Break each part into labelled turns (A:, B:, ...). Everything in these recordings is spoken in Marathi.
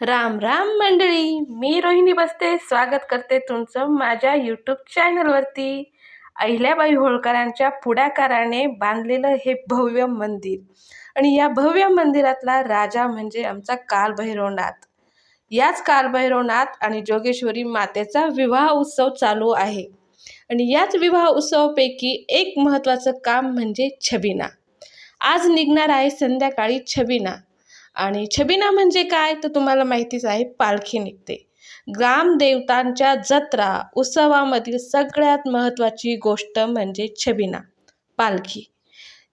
A: राम राम मंडळी मी रोहिणी बसते. स्वागत करते तुमचं माझ्या यूट्यूब चॅनलवरती अहिल्याबाई होळकरांच्या पुढाकाराने बांधलेलं हे भव्य मंदिर. आणि या भव्य मंदिरातला राजा म्हणजे आमचा कालभैरवनाथ. याच कालभैरवनाथ आणि जोगेश्वरी मातेचा विवाह उत्सव चालू आहे. आणि याच विवाह उत्सवापैकी एक महत्त्वाचं काम म्हणजे छबिना. आज निघणार आहे संध्याकाळी छबिना. आणि छबिना म्हणजे काय तर तुम्हाला माहितीच आहे पालखी निघते. ग्रामदेवतांच्या जत्रा उत्सवामधील सगळ्यात महत्त्वाची गोष्ट म्हणजे छबिना पालखी.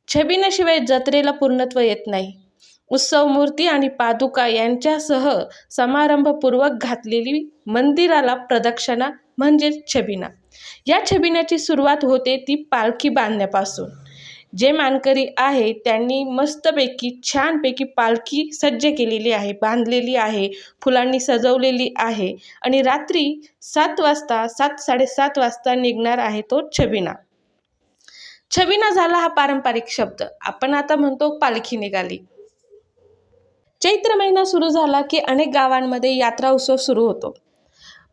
A: छबिनाशिवाय जत्रेला पूर्णत्व येत नाही. उत्सव मूर्ती आणि पादुका यांच्यासह समारंभपूर्वक घातलेली मंदिराला प्रदक्षिणा म्हणजेच छबिना. या छबिनाची सुरुवात होते ती पालखी बांधण्यापासून. जे मानकरी आहे त्यांनी मस्तपैकी छानपैकी पालखी सज्ज केलेली आहे बांधलेली आहे फुलांनी सजवलेली आहे आणि रात्री सात वाजता सात साडेसात वाजता निघणार आहे तो छबिना. छबिना झाला हा पारंपरिक शब्द. आपण आता म्हणतो पालखी निघाली. चैत्र महिना सुरू झाला की अनेक गावांमध्ये यात्रा उत्सव सुरू होतो.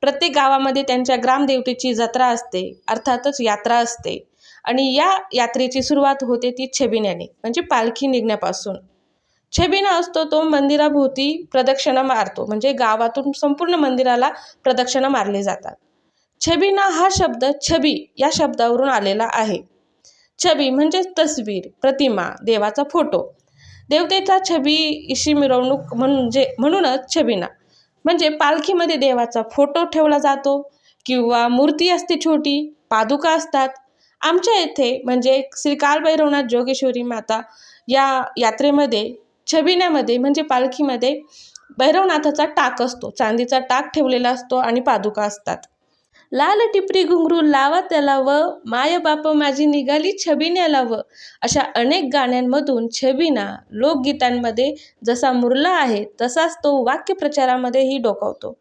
A: प्रत्येक गावामध्ये त्यांच्या ग्रामदेवतेची जत्रा असते अर्थातच यात्रा असते. आणि या यात्रेची सुरुवात होते ती छबिन्याने म्हणजे पालखी निघण्यापासून. छबिना असतो तो मंदिराभोवती प्रदक्षिणा मारतो म्हणजे गावातून संपूर्ण मंदिराला प्रदक्षिणा मारले जातात. छबिना हा शब्द छबी या शब्दावरून आलेला आहे. छबी म्हणजेच तस्वीर प्रतिमा देवाचा फोटो. देवतेचा छबी इशी मिरवणूक म्हणजे म्हणूनच छबिना. म्हणजे पालखीमध्ये देवाचा फोटो ठेवला जातो किंवा मूर्ती असते छोटी पादुका असतात. आमच्या येथे म्हणजे श्री कालभैरवनाथ जोगेश्वरी माता या यात्रेमध्ये छबिन्यामध्ये म्हणजे पालखीमध्ये भैरवनाथाचा टाक असतो. चांदीचा टाक ठेवलेला असतो आणि पादुका असतात. लाल टिपरी घुंगरू लावा त्याला व माय बाप माझी निघाली छबिन्याला व अशा अनेक गाण्यांमधून छबिना लोकगीतांमध्ये जसा मुरला आहे तसाच तो वाक्यप्रचारामध्येही डोकावतो.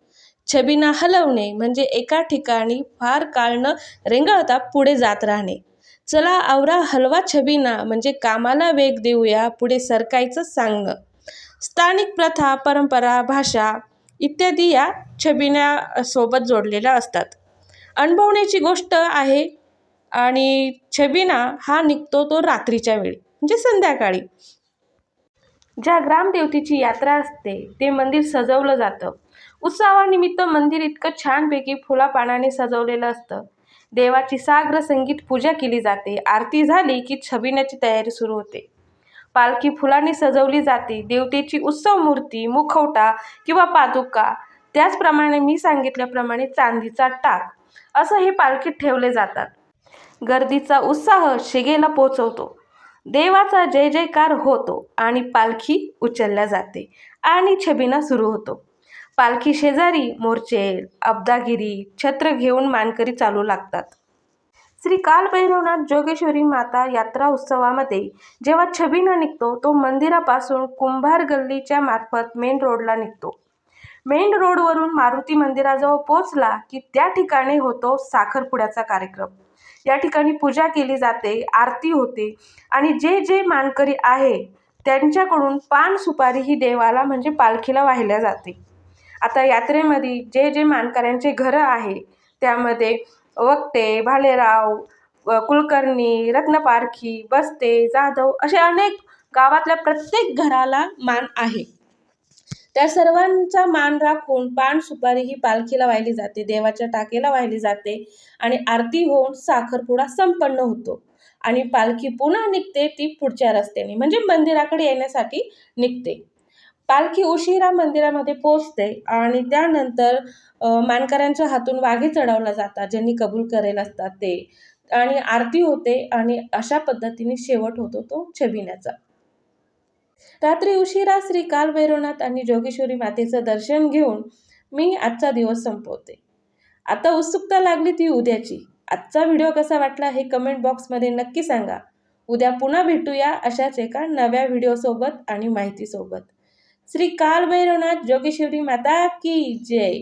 A: छबिना हलवणे म्हणजे एका ठिकाणी फार काळ न रेंगाळता पुढे जात राहणे. चला आवरा हलवा छबिना म्हणजे कामाला वेग देऊया पुढे सरकायचं सांगणं. स्थानिक प्रथा परंपरा भाषा इत्यादी या छबिन्यासोबत जोडलेल्या असतात. अनुभवण्याची गोष्ट आहे. आणि छबिना हा निघतो तो रात्रीच्या वेळी म्हणजे संध्याकाळी. ज्या ग्रामदेवतेची यात्रा असते ते मंदिर सजवलं जातं. उत्सवानिमित्त मंदिर इतकं छानपैकी फुलापानाने सजवलेलं असतं. देवाची साग्र संगीत पूजा केली जाते. आरती झाली की छबिण्याची तयारी सुरू होते. पालखी फुलांनी सजवली जाते. देवतेची उत्सव मूर्ती मुखवटा किंवा पादुका त्याचप्रमाणे मी सांगितल्याप्रमाणे चांदीचा टाक. असं हे पालखीत ठेवले जातात. गर्दीचा उत्साह शिगेला पोचवतो. देवाचा जय जयकार होतो आणि पालखी उचलल्या जाते आणि छबिना सुरू होतो. पालखी शेजारी मोर्चे अब्दागिरी छत्र घेऊन मानकरी चालू लागतात. श्री कालभैरवनाथ जोगेश्वरी माता यात्रा उत्सवामध्ये जेव्हा छबिना निघतो तो मंदिरापासून कुंभार गल्लीच्या मार्फत मेन रोडला निघतो. मेन रोडवरून मारुती मंदिराजवळ पोचला की त्या ठिकाणी होतो साखरपुड्याचा कार्यक्रम. या ठिकाणी पूजा केली जाते आरती होते आणि जे जे मानकरी आहे त्यांच्याकडून पान सुपारी ही देवाला म्हणजे पालखीला वाहिल्या जाते. आता यात्रेमध्ये जे जे मानकऱ्यांचे घरं आहे त्यामध्ये वक्ते भालेराव कुलकर्णी रत्नपारखी बस्ते जाधव असे अनेक गावातल्या प्रत्येक घराला मान आहे. त्या सर्वांचा मान राखून पान सुपारी ही पालखीला वाहिली जाते देवाच्या टाकेला वाहिली जाते आणि आरती होऊन साखरपुडा संपन्न होतो. आणि पालखी पुन्हा निघते ती पुढच्या रस्त्याने म्हणजे मंदिराकडे येण्यासाठी निघते. पालखी उशिरा मंदिरामध्ये पोचते आणि त्यानंतर मानकऱ्यांच्या हातून वाघे चढवला जातात ज्यांनी कबूल करेल असतात ते. आणि आरती होते आणि अशा पद्धतीने शेवट होतो तो छबिण्याचा रात्री उशिरा श्री कालभैरवनाथ आणि जोगेश्वरी मातेचं दर्शन घेऊन मी आजचा दिवस संपवते. आता उत्सुकता लागली ती उद्याची. आजचा व्हिडिओ कसा वाटला हे कमेंट बॉक्समध्ये नक्की सांगा. उद्या पुन्हा भेटूया अशाच एका नव्या व्हिडिओसोबत आणि माहितीसोबत. श्री कालभैरवनाथ जोगेश्वरी माता की जय!